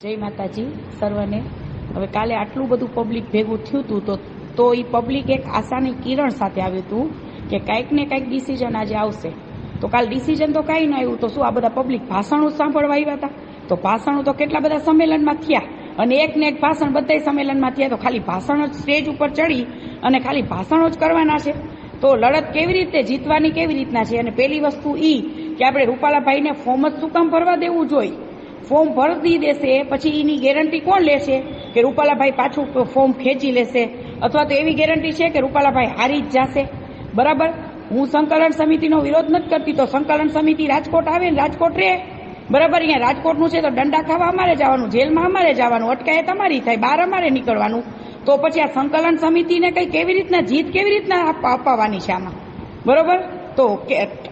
જય માતાજી સર્વને. હવે કાલે આટલું બધું પબ્લિક ભેગું થયું હતું તો તો એ પબ્લિક એક આશાની કિરણ સાથે આવ્યું હતું કે કાંઈક ને કાંઈક ડિસિઝન આજે આવશે. તો કાલ ડિસિઝન તો કાંઈ ન આવ્યું, તો શું આ બધા પબ્લિક ભાષણો સાંભળવા આવ્યા હતા? તો ભાષણો તો કેટલા બધા સંમેલનમાં થયા અને એક ને એક ભાષણ બધાય સંમેલનમાં થયા, તો ખાલી ભાષણ જ સ્ટેજ ઉપર ચડી અને ખાલી ભાષણો જ કરવાના છે. તો લડત કેવી રીતે, જીતવાની કેવી રીતના છે? અને પહેલી વસ્તુ ઈ કે આપણે રૂપાલાભાઈને ફોર્મ જ શું કામ ભરવા દેવું જોઈએ? ફોર્મ ભરી દેશે, પછી એની ગેરંટી કોણ લેશે? કે રૂપાલાભાઈ પાછું ફોર્મ ખેંચી લેશે? અથવા તો એવી ગેરંટી છે કે રૂપાલાભાઈ હારી જ જશે? બરાબર? હું સંકલન સમિતિનો વિરોધ નથી કરતી, તો સંકલન સમિતિ રાજકોટ આવે ને રાજકોટ રહે. બરાબર? અહીંયા રાજકોટનું છે તો દંડા ખાવા અમારે જવાનું, જેલમાં અમારે જવાનું, અટકાયત અમારી થાય, બહાર અમારે નીકળવાનું. તો પછી આ સંકલન સમિતિને કંઈ કેવી રીતના, જીત કેવી રીતના અપાવવાની છે આમાં? બરોબર? તો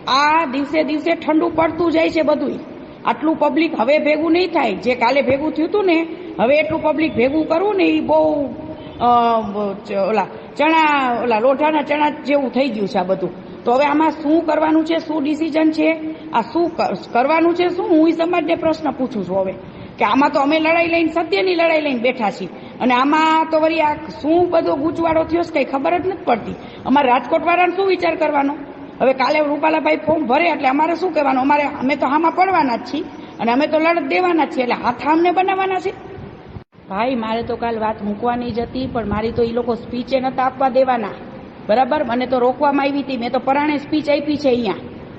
આ દિવસે દિવસે ઠંડુ પડતું જાય છે બધું આટલું પબ્લિક હવે ભેગું નહીં થાય. જે કાલે ભેગું થયું હતું ને, હવે એટલું પબ્લિક ભેગું કરવું ને એ બહુ ઓલા, ચણા, ઓલા, લોઢાના ચણા જેવું થઈ ગયું છે આ બધું. તો હવે આમાં શું કરવાનું છે, શું ડિસિઝન છે? આ શું કરવાનું છે, શું? હું એ સમાજને પ્રશ્ન પૂછું છું હવે. કે આમાં તો અમે લડાઈ લઈને, સત્યની લડાઈ લઈને બેઠા છીએ. અને આમાં તો વળી આ શું બધો ગૂંચવાડો થયો છે કંઈ ખબર જ નથી પડતી. અમારે રાજકોટવાળાને શું વિચાર કરવાનો? હવે કાલે રૂપાલાભાઈ ફોર્મ ભરે એટલે અમારે શું કહેવાનું અમારે, અમે તો હામાં પડવાના જ છીએ અને અમે તો લડત દેવાના છીએ એટલે હાથ અમને બનાવવાના છે. ભાઈ, મારે તો કાલ વાત મૂકવાની જ હતી, પણ મારી તો એ લોકો સ્પીચે નતા આપવા દેવાના. બરાબર? મને તો રોકવામાં આવી હતી. મેં તો પરાણે સ્પીચ આપી છે અહીંયા.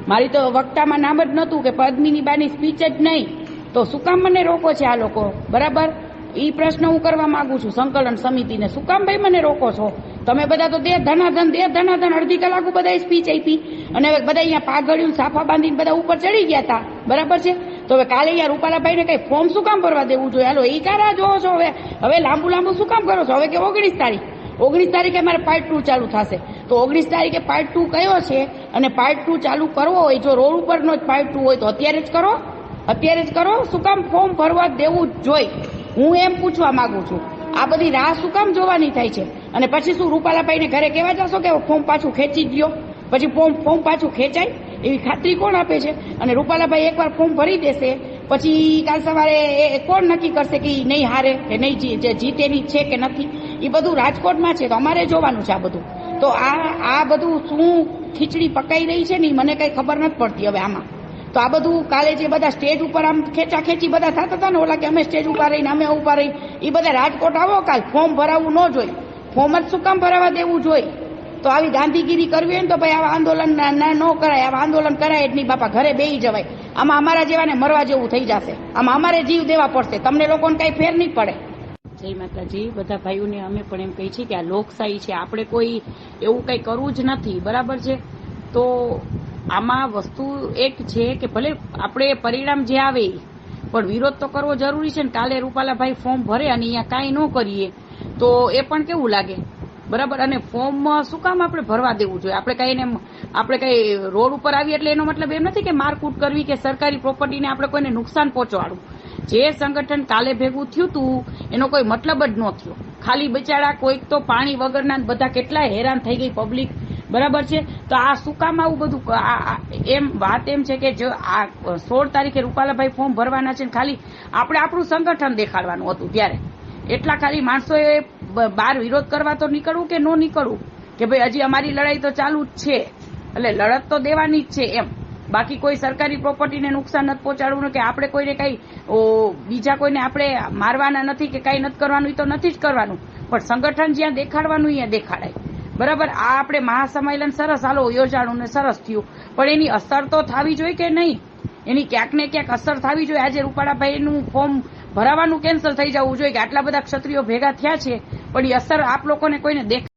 મારી તો વક્તામાં નામ જ નહોતું કે પદ્મિની બાની સ્પીચ જ નહીં. તો શું કામ મને રોકો છે આ લોકો? બરાબર? એ પ્રશ્ન હું કરવા માંગુ છું. સંકલન સમિતિને શું કામ ભાઈ મને રોકો છો? તમે બધા તો દે ધનાધન દે ધનાધન, અડધી કલાક બધા સ્પીચ આપી. અને હવે બધા અહીંયા પાઘડિયું સાફા બાંધીને બધા ઉપર ચડી ગયા હતા બરાબર છે? તો હવે કાલે અહીંયા રૂપાલાભાઈને કઈ ફોર્મ શું કામ ભરવા દેવું જોઈએ? હાલો એ કારા જોવો છો હવે? હવે લાંબુ લાંબુ શું કામ કરો છો? હવે કે ઓગણીસ તારીખ? ઓગણીસ તારીખે મારે પાર્ટ ટુ ચાલુ થશે. તો ઓગણીસ તારીખે પાર્ટ ટુ કયો છે? અને પાર્ટ ટુ ચાલુ કરવો હોય, જો રોડ ઉપરનો જ પાર્ટ ટુ હોય તો અત્યારે જ કરો? અત્યારે જ કરો? શું કામ ફોર્મ ભરવા દેવું જ જોઈ હું એમ પૂછવા માંગુ છું, આ બધી રાહ શું કામ જોવાની થાય છે? અને પછી શું રૂપાલાભાઈને ઘરે કહેવા જશો કે ફોર્મ પાછું ખેંચી ગયો પછી ફોર્મ ફોર્મ પાછું ખેંચાય? એવી ખાતરી કોણ આપે છે? અને રૂપાલાભાઈ એકવાર ફોર્મ ભરી દેશે, પછી કાલ સવારે એ- કોણ નક્કી કરશે કે નહીં હારે કે નહીં જીતેની છે કે નથી? એ બધું રાજકોટમાં છે, તો અમારે જોવાનું છે આ બધું. તો આ આ બધું શું ખીચડી પકાઈ રહી છે ને મને કઈ ખબર નથી પડતી હવે આમાં. તો આ બધું કાલે જે બધા સ્ટેજ ઉપર આમ ખેંચા ખેંચી બધા થતા હતા ને, ઓલા કે અમે સ્ટેજ ઉપર રહીને, અમે ઉપર રહી એ બધા રાજકોટ આવો કાલ ફોર્મ ભરાવવું ન જોઈએ ફોર્મ જ શું કામ ભરાવા દેવું જોઈએ તો આવી ગાંધીગીરી કરવી હોય ને તો ભાઈ આવા આંદોલન ના કરાય. આવા આંદોલન કરાય જ નહીં બાપા, ઘરે બેહી જવાય. આમાં અમારા જેવાને મરવા જેવું થઈ જશે. આમાં અમારે જીવ દેવા પડશે. તમને લોકોને કઈ ફેર નહીં પડે. જય માતાજી. બધા ભાઈઓને અમે પણ એમ કહી છીએ કે આ લોકશાહી છે. આપણે કોઈ એવું કઈ કરવું જ નથી. બરાબર છે? તો આમાં વસ્તુ એક છે કે ભલે આપણે પરિણામ જે આવે, પણ વિરોધ તો કરવો જરૂરી છે ને. કાલે રૂપાલાભાઈ ફોર્મ ભરે અને અહીંયા કાંઈ ન કરીએ, તો એ પણ કેવું લાગે? બરાબર? અને ફોર્મ શું કામ આપણે ભરવા દેવું જોઈએ? આપણે કઈ એને આપણે કઈ રોડ ઉપર આવીએ એટલે એનો મતલબ એમ નથી કે મારકૂટ કરવી કે સરકારી પ્રોપર્ટીને આપણે કોઈને નુકસાન પહોંચાડવું. જે સંગઠન કાલે ભેગું થયું હતું એનો કોઈ મતલબ જ ન થયો. ખાલી બિચારા કોઈક તો પાણી વગરના બધા કેટલા હેરાન થઈ ગઈ પબ્લિક બરાબર છે? તો આ શું કામ આવું બધું? એમ, વાત એમ છે કે જો આ સોળ તારીખે રૂપાલાભાઈ ફોર્મ ભરવાના છે ખાલી આપણે આપણું સંગઠન દેખાડવાનું હતું ત્યારે. એટલા ખાલી માણસોએ બહાર વિરોધ કરવા તો નીકળવું કે ન નીકળવું? કે ભાઈ હજી અમારી લડાઈ તો ચાલુ જ છે. એટલે લડત તો દેવાની જ છે એમ. બાકી કોઈ સરકારી પ્રોપર્ટીને નુકસાન નથી પહોંચાડવું કે આપણે કોઈને કઈ બીજા કોઈને આપણે મારવાના નથી કે કઈ નથી કરવાનું એ તો નથી જ કરવાનું. પણ સંગઠન જ્યાં દેખાડવાનું ત્યાં દેખાડાય. બરાબર? આ આપણે મહાસંમેલન સરસ. હાલો યોજાણું ને સરસ થયું. પણ એની અસર તો થવી જોઈએ કે નહીં? એની ક્યાંક ને ક્યાંક અસર થવી જોઈએ. આજે રૂપાળાભાઈનું ફોર્મ ભરાવાનું કેન્સલ થઈ જવું જોઈએ કે આટલા બધા ક્ષત્રિયો ભેગા થયા છે, પણ એ અસર આપ લોકોને કોઈને દેખ